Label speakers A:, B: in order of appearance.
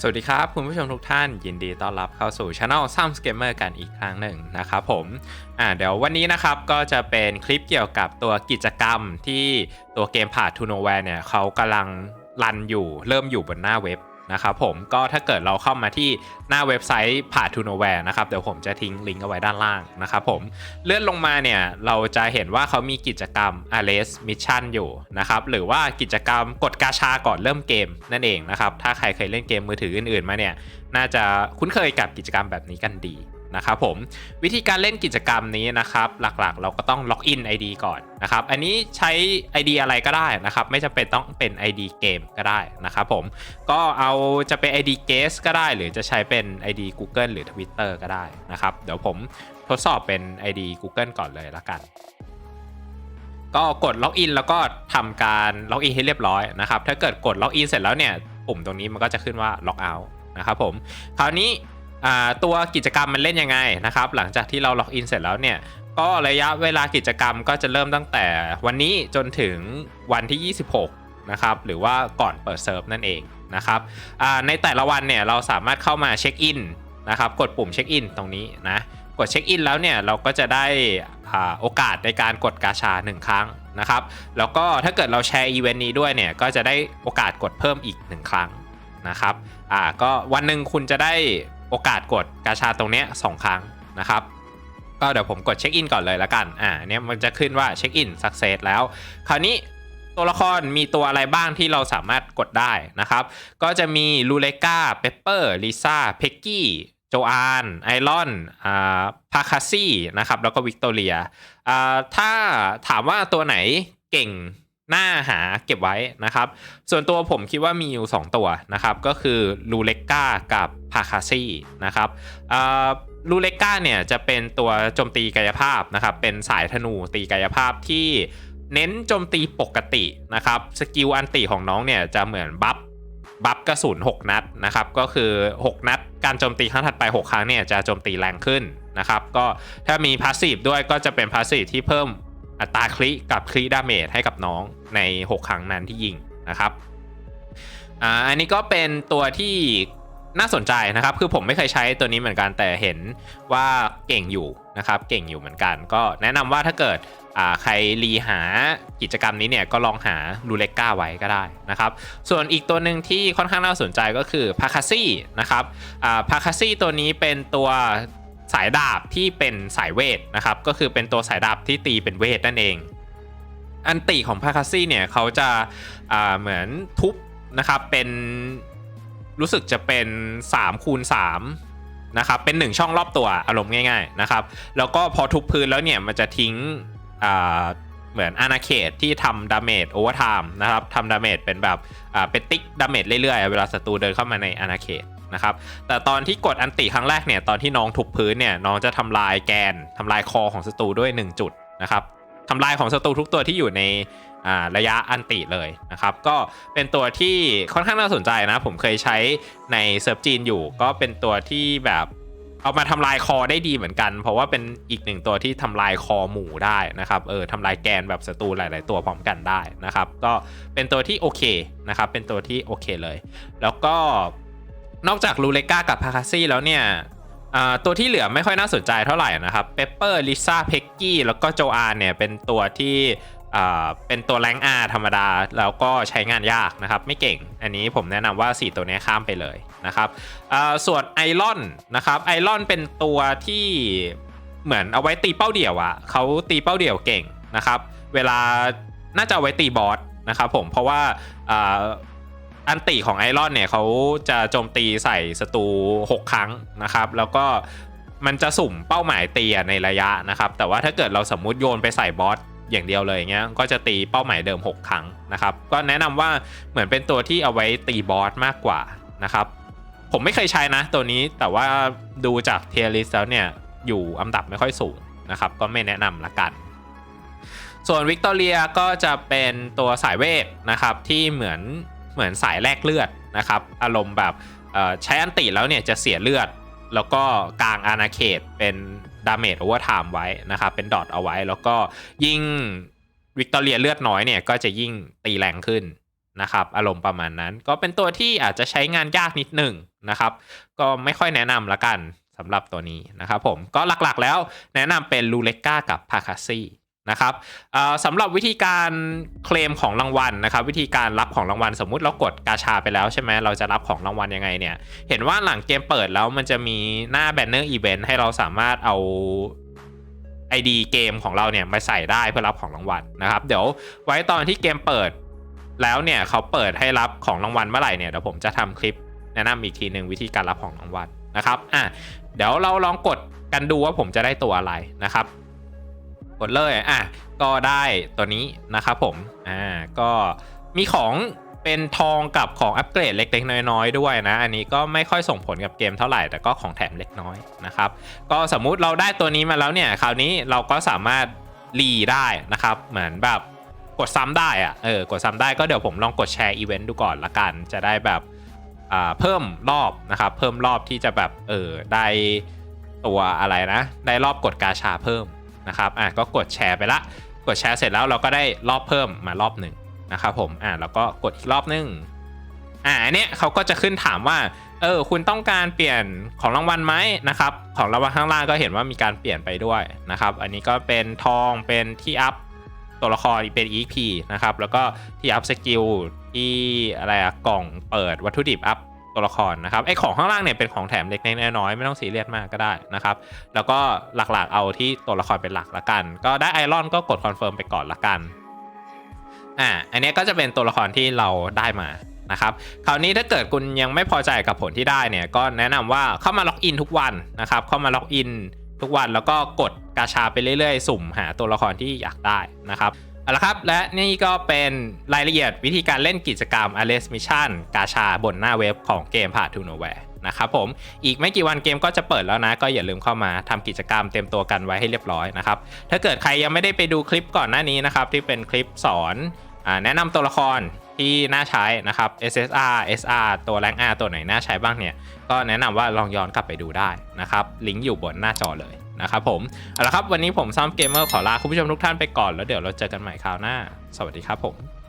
A: สวัสดีครับคุณผู้ชมทุกท่านยินดีต้อนรับเข้าสู่ช anel ซัมสเกมเมอร์กันอีกครั้งหนึ่งนะครับผมอ่าเดี๋ยววันนี้นะครับก็จะเป็นคลิปเกี่ยวกับตัวกิจกรรมที่ตัวเกมผ่าทูโนแวร์เนี่ยเขากำลังรันอยู่เริ่มอยู่บนหน้าเว็บ นะครับผมก็ถ้าเกิดเราเข้ามาที่หน้าเว็บไซต์ผ่าทูโนแวร์นะครับเดี๋ยวผมจะทิ้งลิงก์เอาไว้ด้านล่างนะครับผมเลื่อนลงมาเนี่ยเราจะเห็นว่าเขามีกิจกรรม a l e s Mission อยู่นะครับหรือว่ากิจกรรมกดกาชาก่อนเริ่มเกมนั่นเองนะครับถ้าใครเคยเล่นเกมมือถืออื่นๆมาเนี่ยน่าจะคุ้นเคยกับกิจกรรมแบบนี้กันดี นะครับผมวิธีการเล่นกิจกรรมนี้นะครับหลักๆ เราก็ต้องล็อกอิน ID ก่อนนะครับอันนี้ใช้ ID อะไรก็ได้นะครับไม่จำเป็นต้องเป็น ID เกมก็ได้นะครับผมก็เอาจะเป็น ID Guest ก็ได้ หรือจะใช้เป็น ID Google หรือ Twitter ก็ได้นะครับเดี๋ยวผมทดสอบเป็น ID Google ก่อนเลยละกันก็กดล็อกอินแล้วก็ทำการล็อกอินให้เรียบร้อยนะครับถ้าเกิดกดล็อกอินเสร็จแล้วเนี่ยปุ่มตรงนี้มันก็จะขึ้นว่าล็อกเอาท์นะครับผมคราวนี้ ตัวกิจกรรมมันเล่นยังไงนะครับ หลังจากที่เราล็อกอินเสร็จแล้วเนี่ย ก็ระยะเวลากิจกรรมก็จะเริ่มตั้งแต่วันนี้จนถึงวันที่ 26 นะครับ หรือว่าก่อนเปิดเซิร์ฟนั่นเองนะครับในแต่ละวันเนี่ยเราสามารถเข้ามาเช็คอินนะครับ กดปุ่มเช็คอินตรงนี้นะ กดเช็คอินแล้วเนี่ยเราก็จะได้อาโอกาสในการกดกาชา 1 ครั้งนะครับ แล้วก็ถ้าเกิดเราแชร์อีเวนต์นี้ด้วยเนี่ยก็จะได้โอกาสกดเพิ่มอีก 1 ครั้งนะครับ อ่า ก็วันหนึ่งคุณจะได้ โอกาสกดกาชาตรงเนี้ยสครั้งนะครับ ก็เดี๋ยวผมกดเช็คอินก่อนเลยละกัน อ่าเนี่ยมันจะขึ้นว่าเช็คอินสักเซสแล้ว คราวนี้ตัวละครมีตัวอะไรบ้างที่เราสามารถกดได้นะครับ ก็จะมีลูเลกาเปปเปอร์ลิซ่าเพ็กกี้โจอานไอรอนอ่าพาคาซี่นะครับ แล้วก็วิกตอเรียอ่าถ้าถามว่าตัวไหนเก่ง น่าหาเก็บไว้นะครับ ส่วนตัวผมคิดว่ามีอยู่ 2 ตัวนะครับ ก็คือลูเลกากับพาคาซี่นะครับลูเลกาเนี่ยจะเป็นตัวโจมตีกายภาพนะครับ เป็นสายธนูตีกายภาพที่เน้นโจมตีปกตินะครับ สกิลอันติของน้องเนี่ยจะเหมือนบัฟบัฟกระสุน 6 นัดนะครับ ก็คือ 6 นัด การโจมตีครั้งถัดไป 6 ครั้งเนี่ยจะโจมตีแรงขึ้นนะครับ ก็ถ้ามีพาสซีฟด้วยก็จะเป็นพาสซีฟที่เพิ่ม อัตราคลิกับคลิดาเมจให้กับน้องใน 6 ครั้งนั้นที่ยิงนะครับอ่าอันนี้ก็เป็นตัวที่น่าสนใจนะครับ คือผมไม่เคยใช้ตัวนี้เหมือนกันแต่เห็นว่าเก่งอยู่นะครับ เก่งอยู่เหมือนกัน ก็แนะนำว่าถ้าเกิดใครรีหากิจกรรมนี้เนี่ยก็ลองหาลูเลก้าไว้ก็ได้นะครับ ส่วนอีกตัวหนึ่งที่ค่อนข้างน่าสนใจก็คือพาคาซี่นะครับอ่าพาคาซี่ตัวนี้เป็นตัว สายดาบที่เป็นสายเวทนะครับ ก็คือเป็นตัวสายดาบที่ตีเป็นเวทนั่นเอง อันติของพาคาซี่เนี่ยเขาจะาเหมือนทุบนะครับเป็นรู้สึกจะเป็น3คูณ3นะครับเป็น 1 ช่องรอบตัวอารมณ์ง่ายๆนะครับ แล้วก็พอทุบพื้นแล้วเนี่ยมันจะทิ้งเหมือนอาณาเขตที่ทำดาเมจโอเวอร์ไทม์นะครับทำดาเมจเป็นแบบเป็นติ๊กดาเมจเรื่อยๆ เวลาศัตรูเดินเข้ามาในอาณาเขต นะครับ แต่ตอนที่กดอันติครั้งแรกเนี่ยตอนที่น้องทุบพื้นเนี่ยน้องจะทำลายแกนทำลายคอของศัตรูด้วย 1 จุดนะครับทำลายของศัตรูทุกตัวที่อยู่ในระยะอันติเลยนะครับ ก็เป็นตัวที่ค่อนข้างน่าสนใจนะ ผมเคยใช้ในเซิร์ฟจีนอยู่ ก็เป็นตัวที่แบบเอามาทำลายคอได้ดีเหมือนกัน เพราะว่าเป็นอีกหนึ่งตัวที่ทำลายคอหมูได้นะครับเออทำลายแกนแบบศัตรูหลาย ๆ ตัวพร้อมกันได้นะครับ ก็เป็นตัวที่โอเคนะครับ เป็นตัวที่โอเคเลย แล้วก็ นอกจากลูเลกากับพาคาซี่แล้วเนี่ยตัวที่เหลือไม่ค่อยน่าสนใจเท่าไหร่นะครับเปปเปอร์ลิซ่าเพ็กกี้แล้วก็โจอาเนี่ยเป็นตัวที่เป็นตัวแรงอาธรรมดา แล้วก็ใช้งานยากนะครับ ไม่เก่งอันนี้ผมแนะนำว่า 4 ตัวนี้ข้ามไปเลยนะครับส่วนไอรอนนะครับไอรอนเป็นตัวที่เหมือนเอาไว้ตีเป้าเดี่ยวอะเขาตีเป้าเดี่ยวเก่งนะครับ เวลาน่าจะเอาไว้ตีบอสนะครับผมเพราะว่า อันติของไอรอนเนี่ยเขาจะโจมตีใส่ศัตรู6 ครั้งนะครับ แล้วก็มันจะสุ่มเป้าหมายตีในระยะนะครับ แต่ว่าถ้าเกิดเราสมมุติโยนไปใส่บอสอย่างเดียวเลยเงี้ยก็จะตีเป้าหมายเดิม 6 ครั้งนะครับ ก็แนะนำว่าเหมือนเป็นตัวที่เอาไว้ตีบอสมากกว่านะครับ ผมไม่เคยใช้นะตัวนี้แต่ว่าดูจากเทียริสแล้วเนี่ยอยู่อันดับไม่ค่อยสูงนะครับ ก็ไม่แนะนำละกัน ส่วนวิกตอเรียก็จะเป็นตัวสายเวทนะครับที่เหมือน เหมือนสายแลกเลือดนะครับ อารมณ์แบบใช้อันติแล้วเนี่ยจะเสียเลือด แล้วก็กลางอาณาเขตเป็นดาเมจโอเวอร์ไทม์ไว้นะครับ เป็นดอทเอาไว้ แล้วก็ยิ่งวิกตอเรียเลือดน้อยเนี่ยก็จะยิ่งตีแรงขึ้นนะครับ อารมณ์ประมาณนั้น ก็เป็นตัวที่อาจจะใช้งานยากนิดหนึ่งนะครับ ก็ไม่ค่อยแนะนำละกันสำหรับตัวนี้นะครับผม ก็หลักๆแล้วแนะนำเป็นลูเลก้ากับพาคาซี่ นะครับสำหรับวิธีการเคลมของรางวัลนะครับ วิธีการรับของรางวัลสมมุติเรากดกาชาไปแล้วใช่ไหมเราจะรับของรางวัลยังไงเนี่ย เห็นว่าหลังเกมเปิดแล้วมันจะมีหน้าแบนเนอร์อีเวนต์ให้เราสามารถเอา ID เกมของเราเนี่ยมาใส่ได้เพื่อรับของรางวัลนะครับ เดี๋ยวไว้ตอนที่เกมเปิดแล้วเนี่ยเขาเปิดให้รับของรางวัลเมื่อไหร่เนี่ยเดี๋ยวผมจะทำคลิปแนะนำอีกทีหนึ่งวิธีการรับของรางวัลนะครับอะเดี๋ยวเราลองกดกันดูว่าผมจะได้ตัวอะไรนะครับ กดเลยอะก็ได้ตัวนี้นะครับผมอ่าก็มีของเป็นทองกับของอัปเกรดเล็ก ๆ น้อยๆด้วยนะ อันนี้ก็ไม่ค่อยส่งผลกับเกมเท่าไหร่แต่ก็ของแถมเล็กน้อยนะครับ ก็สมมุติเราได้ตัวนี้มาแล้วเนี่ยคราวนี้เราก็สามารถรีได้นะครับ เหมือนแบบกดซ้ำได้อะเออกดซ้ำได้ก็เดี๋ยวผมลองกดแชร์อีเวนต์ดูก่อนละกัน จะได้แบบอ่าเพิ่มรอบนะครับ เพิ่มรอบที่จะแบบเออได้ตัวอะไรนะ ได้รอบกดกาชาเพิ่ม นะครับอะก็กดแชร์ไปละ กดแชร์เสร็จแล้วเราก็ได้รอบเพิ่มมารอบหนึ่งนะครับผมอะแล้วก็กดอีกรอบหนึงอ่าอันเนี้ยเขาก็จะขึ้นถามว่าเออคุณต้องการเปลี่ยนของรางวัลไหมนะครับของรางวัลข้างล่างก็เห็นว่ามีการเปลี่ยนไปด้วยนะครับ อันนี้ก็เป็นทองเป็นที่อัพตัวละครเป็น EP นะครับแล้วก็ที่อัพสกิลที่อะไรอะกล่องเปิดวัตถุดิบอัพ ตัวละครนะครับไอของข้างล่างเนี่ยเป็นของแถมเล็กๆน้อยๆไม่ต้องซีเรียสมากก็ได้นะครับแล้วก็หลักๆเอาที่ตัวละครเป็นหลักละกัน ก็ได้ไอรอนก็กดคอนเฟิร์มไปก่อนละกันอ่าอันนี้ก็จะเป็นตัวละครที่เราได้มานะครับคราวนี้ถ้าเกิดคุณยังไม่พอใจกับผลที่ได้เนี่ยก็แนะนำว่าเข้ามาล็อกอินทุกวันนะครับเข้ามาล็อกอินทุกวันแล้วก็กดกาชาไปเรื่อยๆ สุ่มหาตัวละครที่อยากได้นะครับ เอาละครับและนี่ก็เป็นรายละเอียดวิธีการเล่นกิจกรรม a l e s Mission กาชาบนหน้าเว็บของเกมผ่าทูโนแวร์นะครับผมอีกไม่กี่วันเกมก็จะเปิดแล้วนะ ก็อย่าลืมเข้ามาทำกิจกรรมเต็มตัวกันไว้ให้เรียบร้อยนะครับถ้าเกิดใครยังไม่ได้ไปดูคลิปก่อนหน้านี้นะครับที่เป็นคลิปสอนอแนะนำตัวละครที่น่าใช้นะครับ SSR SR ตัวแรง R ตัวไหนน่าใช้บ้างเนี่ยก็แนะนำว่าลองย้อนกลับไปดูได้นะครับลิงก์อยู่บนหน้าจอเลย นะครับผมเอาละครับวันนี้ผมซ้อมเกมเมอร์ขอลาคุณผู้ชมทุกท่านไปก่อนแล้วเดี๋ยวเราเจอกันใหม่คราวหน้า สวัสดีครับผม